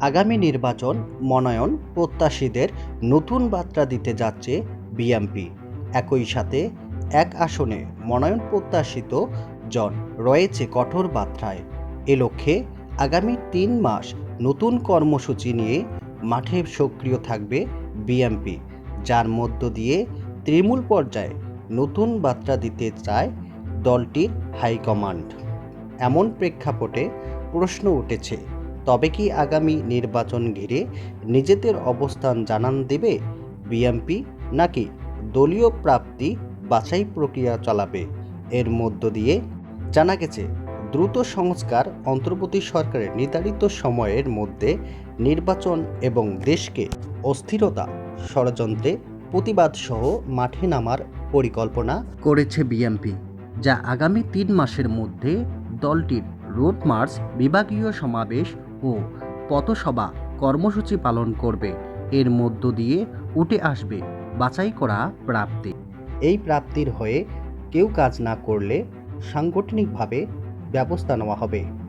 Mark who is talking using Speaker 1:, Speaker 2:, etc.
Speaker 1: আগামী নির্বাচন, মনোনয়ন প্রত্যাশীদের নতুন বার্তা দিতে যাচ্ছে বিএমপি। একই সাথে এক আসনে মনোনয়ন প্রত্যাশিত জন রয়েছে কঠোর বার্তায়। এ লক্ষ্যে আগামী তিন মাস নতুন কর্মসূচি নিয়ে মাঠে সক্রিয় থাকবে বিএমপি, যার মধ্য দিয়ে তৃণমূল পর্যায়ে নতুন বার্তা দিতে চায় দলটির হাইকমান্ড। এমন প্রেক্ষাপটে প্রশ্ন উঠেছে তবে কি আগামী নির্বাচন ঘিরে নিজেদের অবস্থান জানান দেবে বিএমপি নাকি দলীয় প্রাপ্তি বাছাই প্রক্রিয়া চালাবে? এর মধ্য দিয়ে জানা গেছে, দ্রুত সংস্কার অন্তর্বর্তী সরকারের নির্ধারিত সময়ের মধ্যে নির্বাচন এবং দেশকে অস্থিরতা, ষড়যন্ত্রে প্রতিবাদ সহ মাঠে নামার পরিকল্পনা করেছে বিএমপি, যা আগামী তিন মাসের মধ্যে দলটির রোড মার্চ বিভাগীয় সমাবেশ ও পথসভা কর্মসূচি পালন করবে। এর মধ্য দিয়ে উঠে আসবে বাছাই করা প্রাপ্তি। এই প্রাপ্তির হয়ে কেউ কাজ না করলে সাংগঠনিকভাবে ব্যবস্থা নেওয়া হবে।